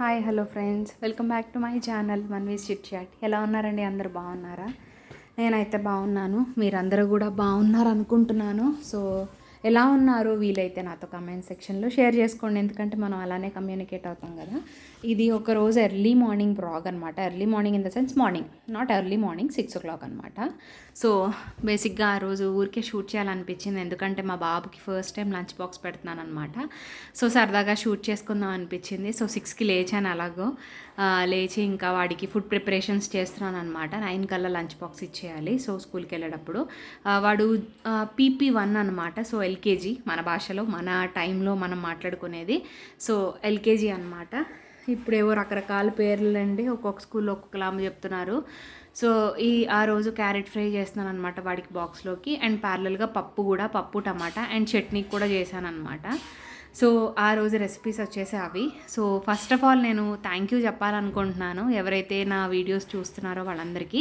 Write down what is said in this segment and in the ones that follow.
Hi hello friends. Welcome back to my channel one V chit chat. ఎలా ఉన్నారండి? అందరు బాగున్నారా? నేనైతే బాగున్నాను. మీరందరూ కూడా బాగున్నారు అనుకుంటున్నాను సో ఎలా ఉన్నారు వీలైతే నాతో కమెంట్ సెక్షన్లో షేర్ చేసుకోండి. ఎందుకంటే మనం అలానే కమ్యూనికేట్ అవుతాం కదా. ఇది ఒక రోజు ఎర్లీ మార్నింగ్ బ్లాగ్ అనమాట early morning in the sense morning not early morning six o'clock అనమాట సో బేసిక్గా ఆ రోజు ఊరికే షూట్ చేయాలనిపించింది. ఎందుకంటే మా బాబుకి ఫస్ట్ టైం లంచ్ బాక్స్ పెడుతున్నాను అనమాట సో సరదాగా షూట్ చేసుకుందాం అనిపించింది. సో సిక్స్కి లేచాను అలాగో. లేచి ఇంకా వాడికి ఫుడ్ ప్రిపరేషన్స్ చేస్తున్నాను అనమాట నైన్ కల్లా లంచ్ బాక్స్ ఇచ్చేయాలి. సో స్కూల్కి వెళ్ళేటప్పుడు. వాడు పీపీ వన్ అనమాట సో ఎల్కేజీ మన భాషలో మన టైంలో మనం మాట్లాడుకునేది. సో ఎల్కేజీ అనమాట ఇప్పుడేవో రకరకాల పేర్లు అండి ఒక్కొక్క స్కూల్లో ఒక్కొక్కలా చెప్తున్నారు. సో ఈ ఆ రోజు క్యారెట్ ఫ్రై చేస్తున్నాను అనమాట వాడికి బాక్స్లోకి. అండ్ ప్యారలల్గా పప్పు కూడా పప్పు టమాటా అండ్ చట్నీ కూడా చేశాను అనమాట సో ఆ రోజు రెసిపీస్ వచ్చేసి అవి. సో ఫస్ట్ ఆఫ్ ఆల్ నేను థ్యాంక్ యూ చెప్పాలనుకుంటున్నాను ఎవరైతే నా వీడియోస్ చూస్తున్నారో వాళ్ళందరికీ.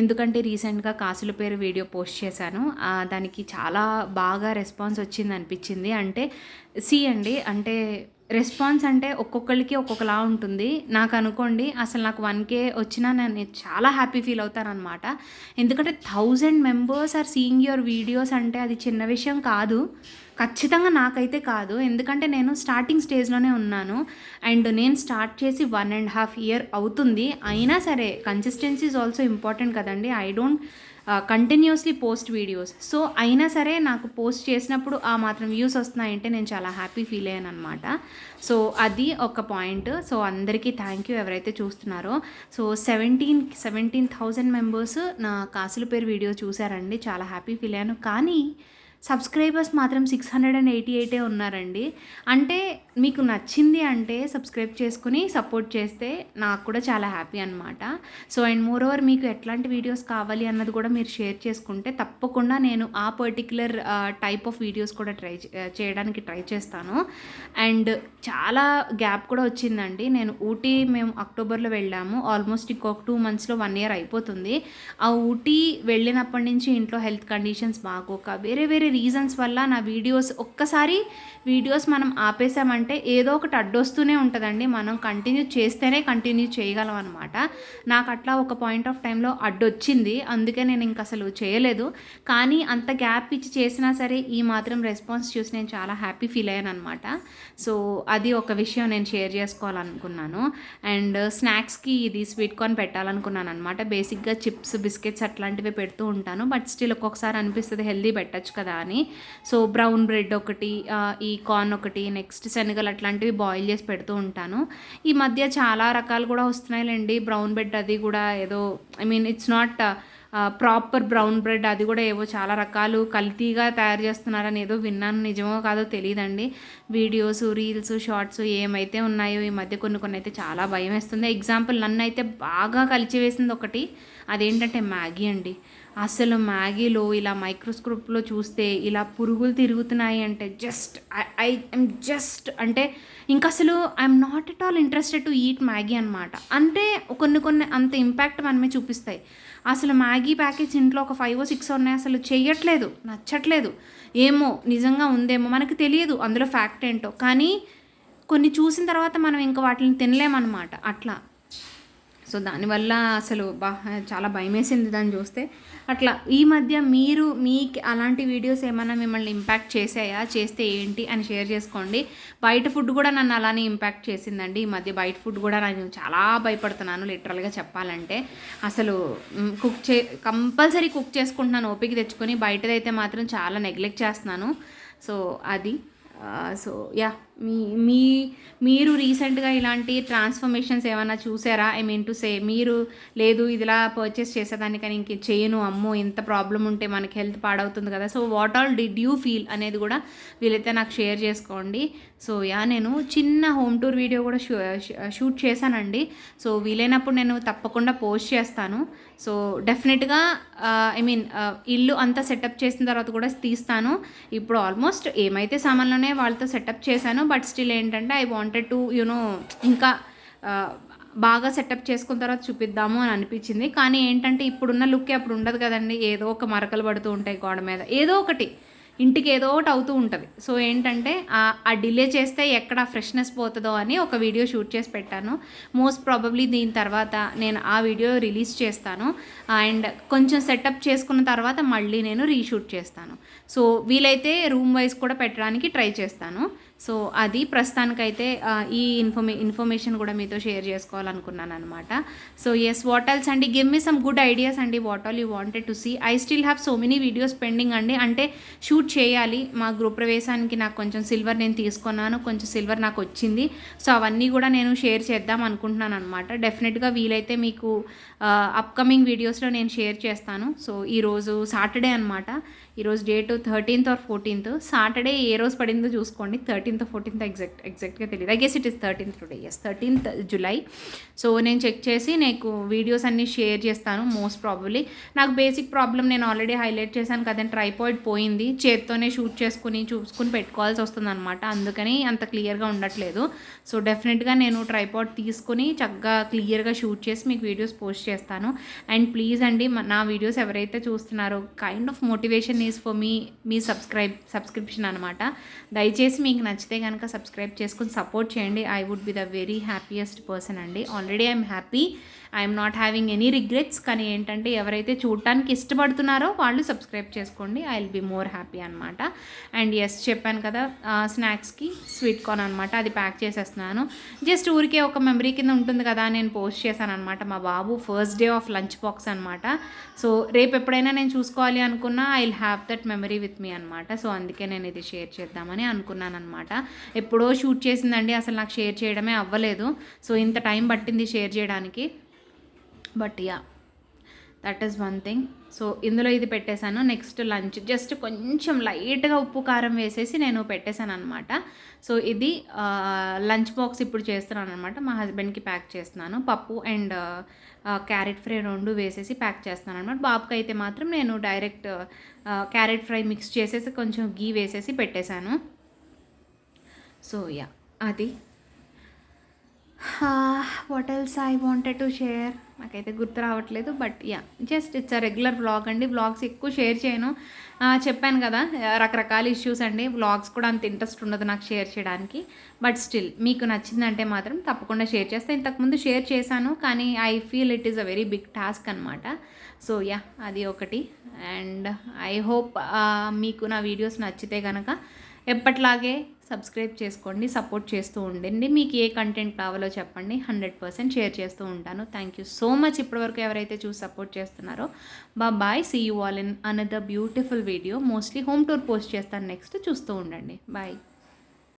ఎందుకంటే రీసెంట్గా కాసుల పేరు వీడియో పోస్ట్ చేశాను. దానికి చాలా బాగా రెస్పాన్స్ వచ్చింది అనిపించింది. అంటే సి అండి అంటే రెస్పాన్స్ అంటే ఒక్కొక్కరికి ఒక్కొక్కలా ఉంటుంది. నాకు అనుకోండి అసలు నాకు వన్ కే వచ్చినా నేను చాలా హ్యాపీ ఫీల్ అవుతానన్నమాట. ఎందుకంటే thousand members are seeing your videos అంటే అది చిన్న విషయం కాదు. ఖచ్చితంగా నాకైతే కాదు. ఎందుకంటే నేను స్టార్టింగ్ స్టేజ్లోనే ఉన్నాను. అండ్ నేను స్టార్ట్ చేసి వన్ అండ్ హాఫ్ ఇయర్ అవుతుంది. అయినా సరే కన్సిస్టెన్సీ ఈజ్ ఆల్సో ఇంపార్టెంట్ కదండి. I don't continuously post videos so అయినా సరే నాకు పోస్ట్ చేసినప్పుడు ఆ మాత్రం వ్యూస్ వస్తున్నాయంటే నేను చాలా హ్యాపీ ఫీల్ అయ్యాను అనమాట సో అది ఒక పాయింట్ సో అందరికీ థ్యాంక్ యూ ఎవరైతే చూస్తున్నారో. So seventeen seventeen thousand members నా కాసుల పేరు వీడియో చూసారండి చాలా హ్యాపీ ఫీల్ అయ్యాను. కానీ సబ్స్క్రైబర్స్ మాత్రం సిక్స్ హండ్రెడ్ అండ్ ఎయిటీ ఎయిటే ఉన్నారండి. అంటే మీకు నచ్చింది అంటే సబ్స్క్రైబ్ చేసుకుని సపోర్ట్ చేస్తే నాకు కూడా చాలా హ్యాపీ అనమాట సో అండ్ మోర్ ఓవర్ మీకు ఎట్లాంటి వీడియోస్ కావాలి అన్నది కూడా మీరు షేర్ చేసుకుంటే తప్పకుండా నేను ఆ పర్టిక్యులర్ టైప్ ఆఫ్ వీడియోస్ కూడా ట్రై చేయడానికి ట్రై చేస్తాను. అండ్ చాలా గ్యాప్ కూడా వచ్చిందండి. నేను ఊటీ మేము అక్టోబర్లో వెళ్ళాము. ఆల్మోస్ట్ ఇంకొక టూ మంత్స్లో వన్ ఇయర్ అయిపోతుంది. ఆ ఊటీ వెళ్ళినప్పటి నుంచి ఇంట్లో హెల్త్ కండిషన్స్ బాగోక వేరే వేరే రీజన్స్ వల్ల నా వీడియోస్ ఒక్కసారి వీడియోస్ మనం ఆపేసామంటే ఏదో ఒకటి అడ్డొస్తూనే ఉంటుందండి. మనం కంటిన్యూ చేస్తేనే కంటిన్యూ చేయగలం అనమాట నాకు అట్లా ఒక పాయింట్ ఆఫ్ టైంలో అడ్డొచ్చింది. అందుకే నేను ఇంక అసలు చేయలేదు. కానీ అంత గ్యాప్ ఇచ్చి చేసినా సరే ఈ మాత్రం రెస్పాన్స్ చూసి నేను చాలా హ్యాపీ ఫీల్ అయ్యాను అనమాట సో అది ఒక విషయం నేను షేర్ చేసుకోవాలనుకున్నాను. అండ్ స్నాక్స్కి ఇది స్వీట్ కార్న్ పెట్టాలనుకున్నాను అనమాట బేసిక్గా చిప్స్ బిస్కెట్స్ అట్లాంటివి పెడుతూ ఉంటాను. బట్ స్టిల్ ఒక్కొక్కసారి అనిపిస్తుంది హెల్దీ పెట్టచ్చు కదా అని సో బ్రౌన్ బ్రెడ్ ఒకటి ఈ కార్న్ ఒకటి నెక్స్ట్ శనగలు అట్లాంటివి బాయిల్ చేసి పెడుతూ ఉంటాను. ఈ మధ్య చాలా రకాలు కూడా వస్తున్నాయిలేండి. బ్రౌన్ బ్రెడ్ అది కూడా ఏదో I mean it's not proper brown bread అది కూడా ఏవో చాలా రకాలు కల్తీగా తయారు చేస్తున్నారని ఏదో విన్నాను. నిజమో కాదో తెలియదండి వీడియోస్ రీల్స్ షార్ట్స్ ఏమైతే ఉన్నాయో ఈ మధ్య కొన్ని కొన్ని అయితే చాలా భయం వేస్తుంది ఎగ్జాంపుల్ నన్ను అయితే బాగా కలిచివేసింది ఒకటి అదేంటంటే మ్యాగీ అండి. అసలు మ్యాగీలో ఇలా మైక్రోస్కోప్లో చూస్తే ఇలా పురుగులు తిరుగుతున్నాయి అంటే జస్ట్ ఐ ఐమ్ జస్ట్ అంటే ఇంకా అసలు I'm not at all interested to eat Maggi అనమాట అంటే కొన్ని కొన్ని అంత ఇంపాక్ట్ మనమే చూపిస్తాయి. అసలు మ్యాగీ ప్యాకేజ్ ఇంట్లో ఒక ఫైవ్ సిక్స్ ఉన్నాయి అసలు చేయట్లేదు నచ్చట్లేదు. ఏమో నిజంగా ఉందేమో మనకు తెలియదు అందులో ఫ్యాక్ట్ ఏంటో. కానీ కొన్ని చూసిన తర్వాత మనం ఇంకా వాటిని తినలేమన్నమాట. అట్లా. సో దానివల్ల అసలు బా చాలా భయం వేసింది దాన్ని చూస్తే. అట్లా ఈ మధ్య మీరు మీకు అలాంటి వీడియోస్ ఏమైనా మిమ్మల్ని ఇంపాక్ట్ చేసాయా చేస్తే ఏంటి? అని షేర్ చేసుకోండి. బయట ఫుడ్ కూడా నన్ను అలానే ఇంపాక్ట్ చేసిందండి. ఈ మధ్య బయట ఫుడ్ కూడా నేను చాలా భయపడుతున్నాను లిటరల్గా చెప్పాలంటే. అసలు కుక్ చే కంపల్సరీ కుక్ చేసుకుంటున్నాను ఓపిక తెచ్చుకొని బయటదైతే మాత్రం చాలా నెగ్లెక్ట్ చేస్తున్నాను. సో అది సో యా మీ మీ మీరు రీసెంట్గా ఇలాంటి ట్రాన్స్ఫర్మేషన్స్ ఏమైనా చూసారా? ఐ మీన్ టు సే మీరు లేదు ఇదిలా పర్చేస్ చేసేదానికని ఇంక చేయను అమ్మో ఇంత ప్రాబ్లం ఉంటే మనకి హెల్త్ పాడవుతుంది కదా. So what all did you feel అనేది కూడా వీలైతే నాకు షేర్ చేసుకోండి. సో యా నేను చిన్న హోమ్ టూర్ వీడియో కూడా షూ షూట్ చేశానండి. సో వీలైనప్పుడు నేను తప్పకుండా పోస్ట్ చేస్తాను. సో డెఫినెట్గా ఐ మీన్ ఇల్లు అంతా సెటప్ చేసిన తర్వాత కూడా తీస్తాను. ఇప్పుడు ఆల్మోస్ట్ ఏమైతే సామాన్లోనే వాళ్ళతో సెటప్ చేశాను బట్ స్టిల్ ఏంటంటే I wanted to you know ఇంకా బాగా సెటప్ చేసుకున్న తర్వాత చూపిద్దాము అని అనిపించింది. కానీ ఏంటంటే ఇప్పుడున్న లుక్ అప్పుడు ఉండదు కదండి. ఏదో ఒక మరకలు పడుతూ ఉంటాయి గోడ మీద. ఏదో ఒకటి. ఇంటికి ఏదో ఒకటి అవుతూ ఉంటుంది. సో ఏంటంటే ఆ- ఆ డిలే చేస్తే ఎక్కడ ఫ్రెష్నెస్ పోతుందో అని ఒక వీడియో షూట్ చేసి పెట్టాను. మోస్ట్ ప్రాబబ్లీ దీని తర్వాత నేను ఆ వీడియో రిలీజ్ చేస్తాను. అండ్ కొంచెం సెటప్ చేసుకున్న తర్వాత మళ్ళీ నేను రీషూట్ చేస్తాను. సో వీలైతే రూమ్ వైజ్ కూడా పెట్టడానికి ట్రై చేస్తాను. సో అది ప్రస్తుతానికైతే ఈ ఇన్ఫర్మే ఇన్ఫర్మేషన్ కూడా మీతో షేర్ చేసుకోవాలనుకున్నాను అనమాట సో ఎస్ వాట్ ఎల్స్ అండి give me some good ideas అండి what all you wanted to see I still have so many videos pending అండి. అంటే షూట్ చేయాలి. మా గృహ ప్రవేశానికి నాకు కొంచెం సిల్వర్ నేను తీసుకున్నాను. కొంచెం సిల్వర్ నాకు వచ్చింది. సో అవన్నీ కూడా నేను షేర్ చేద్దాం అనుకుంటున్నాను అనమాట డెఫినెట్గా వీలైతే మీకు అప్కమింగ్ వీడియోస్లో నేను షేర్ చేస్తాను. సో ఈరోజు సాటర్డే అనమాట ఈరోజు date thirteenth or fourteenth. Saturday ఏ రోజు పడిందో చూసుకోండి. థర్టీన్త్ ఫోర్టీన్త్ ఎగ్జాక్ట్ ఎగ్జాక్ట్గా తెలియదు I guess it is thirteenth today yes thirteenth July so నేను చెక్ చేసి నీకు వీడియోస్ అన్నీ షేర్ చేస్తాను మోస్ట్ ప్రాబబ్లీ నాకు బేసిక్ ప్రాబ్లం నేను ఆల్రెడీ హైలైట్ చేశాను కదండి ట్రైపాయిడ్ పోయింది. చేత్తోనే షూట్ చేసుకుని చూసుకుని పెట్టుకోవాల్సి వస్తుంది అనమాట అందుకని అంత క్లియర్గా ఉండట్లేదు. సో డెఫినెట్గా నేను ట్రైపాడ్ తీసుకుని చక్కగా క్లియర్గా షూట్ చేసి మీకు వీడియోస్ పోస్ట్ చేస్తాను. అండ్ ప్లీజ్ అండి నా వీడియోస్ ఎవరైతే చూస్తున్నారో kind of motivation is for me me subscribe subscription అనమాట దయచేసి మీకు నచ్చితే కనుక సబ్స్క్రైబ్ చేసుకుని సపోర్ట్ చేయండి. I would be the very happiest person అండి. Already I'm happy I'm not having any regrets కానీ ఏంటంటే ఎవరైతే చూడటానికి ఇష్టపడుతున్నారో వాళ్ళు సబ్స్క్రైబ్ చేసుకోండి. I will be more happy అనమాట అండ్ ఎస్ చెప్పాను కదా స్నాక్స్కి స్వీట్ కార్న్ అనమాట అది ప్యాక్ చేసేస్తున్నాను. జస్ట్ ఊరికే ఒక మెమరీ కింద ఉంటుంది కదా నేను పోస్ట్ చేశాను అనమాట మా బాబు first day of lunch box అనమాట సో రేపు ఎప్పుడైనా నేను చూసుకోవాలి అనుకున్నా I will have that memory with me అనమాట సో అందుకే నేను ఇది షేర్ చేద్దామని అనుకున్నాను అనమాట ఎప్పుడో షూట్ చేసిందండి అసలు నాకు షేర్ చేయడమే అవ్వలేదు. సో ఇంత టైం పట్టింది షేర్ చేయడానికి. But yeah that is one thing so ఇందులో ఇది పెట్టేశాను. నెక్స్ట్ లంచ్ జస్ట్ కొంచెం లైట్గా ఉప్పు కారం వేసేసి నేను పెట్టేశాను అనమాట సో ఇది లంచ్ బాక్స్ ఇప్పుడు చేస్తున్నాను అనమాట మా హస్బెండ్కి ప్యాక్ చేస్తున్నాను. పప్పు అండ్ క్యారెట్ ఫ్రై రెండు వేసేసి ప్యాక్ చేస్తున్నాను అనమాట బాబుకి అయితే మాత్రం నేను డైరెక్ట్ క్యారెట్ ఫ్రై మిక్స్ చేసేసి కొంచెం గీ వేసేసి పెట్టేశాను. సో యా అది. What else I wanted to share నాకైతే గుర్తు రావట్లేదు but yeah just it's a regular blog అండి. బ్లాగ్స్ ఎక్కువ షేర్ చేయను. చెప్పాను కదా రకరకాల ఇష్యూస్ అండి. బ్లాగ్స్ కూడా అంత ఇంట్రెస్ట్ ఉండదు నాకు షేర్ చేయడానికి. బట్ స్టిల్ మీకు నచ్చిందంటే మాత్రం తప్పకుండా షేర్ చేస్తే. ఇంతకుముందు షేర్ చేశాను కానీ I feel it is a very big task అనమాట సో యా అది ఒకటి. అండ్ ఐ హోప్ మీకు నా వీడియోస్ నచ్చితే కనుక ఎప్పట్లాగే సబ్స్క్రైబ్ చేసుకోండి సపోర్ట్ చేస్తూ ఉండండి. మీకు ఏ కంటెంట్ కావాలో చెప్పండి హండ్రెడ్ పర్సెంట్ షేర్ చేస్తూ ఉంటాను. థ్యాంక్ యూ సో మచ్ ఇప్పటివరకు ఎవరైతే చూసి సపోర్ట్ చేస్తున్నారో బా bye see you all in another beautiful video mostly home tour post చేస్తాను. నెక్స్ట్ చూస్తూ ఉండండి. బాయ్